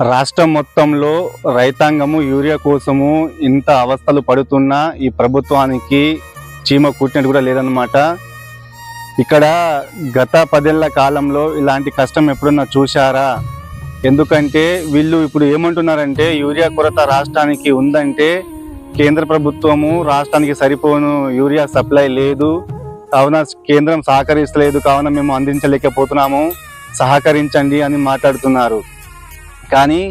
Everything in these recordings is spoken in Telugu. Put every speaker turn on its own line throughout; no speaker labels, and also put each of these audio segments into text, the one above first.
రాష్ట్రం మొత్తంలో రైతాంగము యూరియా కోసము ఇంత అవస్థలు పడుతున్నా ఈ ప్రభుత్వానికి చీమ కుట్టినట్టు కూడా లేదన్నమాట. ఇక్కడ గత పదేళ్ళ కాలంలో ఇలాంటి కష్టం ఎప్పుడన్నా చూశారా? ఎందుకంటే వీళ్ళు ఇప్పుడు ఏమంటున్నారంటే యూరియా కొరత రాష్ట్రానికి ఉందంటే కేంద్ర ప్రభుత్వము రాష్ట్రానికి సరిపోను యూరియా సప్లై లేదు. కావున కేంద్రం సహకరిస్తలేదు కావున మేము అందించలేకపోతున్నాము. సహకరించండి అని మాట్లాడుతున్నారు. కానీ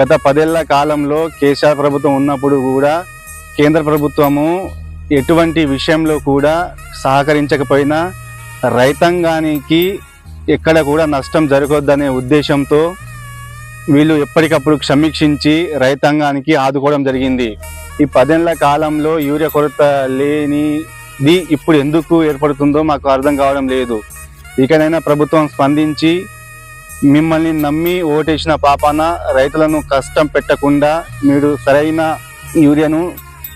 గత పదేళ్ళ కాలంలో కేసీఆర్ ప్రభుత్వం ఉన్నప్పుడు కూడా కేంద్ర ప్రభుత్వము ఎటువంటి విషయంలో కూడా సహకరించకపోయినా రైతాంగానికి ఎక్కడ కూడా నష్టం జరగొద్దనే ఉద్దేశంతో వీళ్ళు ఎప్పటికప్పుడు సమీక్షించి రైతాంగానికి ఆదుకోవడం జరిగింది. ఈ పదేళ్ళ కాలంలో యూరియా కొరత లేనిది ఇప్పుడు ఎందుకు ఏర్పడుతుందో మాకు అర్థం కావడం లేదు. ఇకనైనా ప్రభుత్వం స్పందించి మిమ్మల్ని నమ్మి ఓటేసిన పాపాన రైతులను కష్టం పెట్టకుండా మీరు సరైన యూరియాను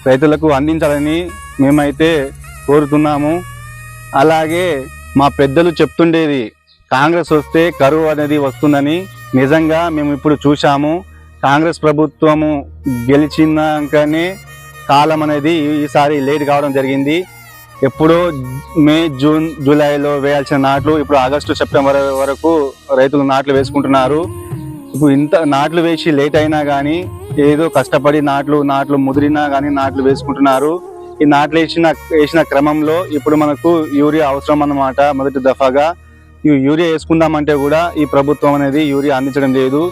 రైతులకు అందించాలని మేమైతే కోరుతున్నాము. అలాగే మా పెద్దలు చెప్తుండేది కాంగ్రెస్ వస్తే కరువు అనేది వస్తుందని నిజంగా మేము ఇప్పుడు చూశాము. కాంగ్రెస్ ప్రభుత్వము గెలిచినాకనే కాలం అనేది ఈసారి లేట్ కావడం జరిగింది. ఎప్పుడో మే జూన్ జూలైలో వేయాల్సిన నాట్లు ఇప్పుడు ఆగస్టు సెప్టెంబర్ వరకు రైతులు నాట్లు వేసుకుంటున్నారు. ఇప్పుడు ఇంత నాట్లు వేసి లేట్ అయినా కానీ ఏదో కష్టపడి నాట్లు నాట్లు ముదిరినా కానీ నాట్లు వేసుకుంటున్నారు. ఈ నాట్లు వేసిన వేసిన క్రమంలో ఇప్పుడు మనకు యూరియా అవసరం అన్నమాట మొదటి దఫాగా. ఈ యూరియా వేసుకుందామంటే కూడా ఈ ప్రభుత్వం అనేది యూరియా అందించడం లేదు.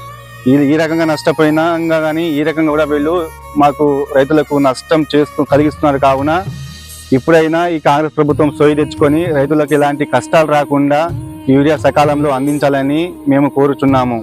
ఈ ఈ రకంగా నష్టపోయినా కానీ ఈ రకంగా కూడా వీళ్ళు మాకు రైతులకు నష్టం చేస్తూ కలిగిస్తున్నారు కావున ఇప్పుడైనా ఈ కాంగ్రెస్ ప్రభుత్వం సోయి తెచ్చుకొని రైతులకు ఎలాంటి కష్టాలు రాకుండా యూరియా సకాలంలో అందించాలని మేము కోరుచున్నాము.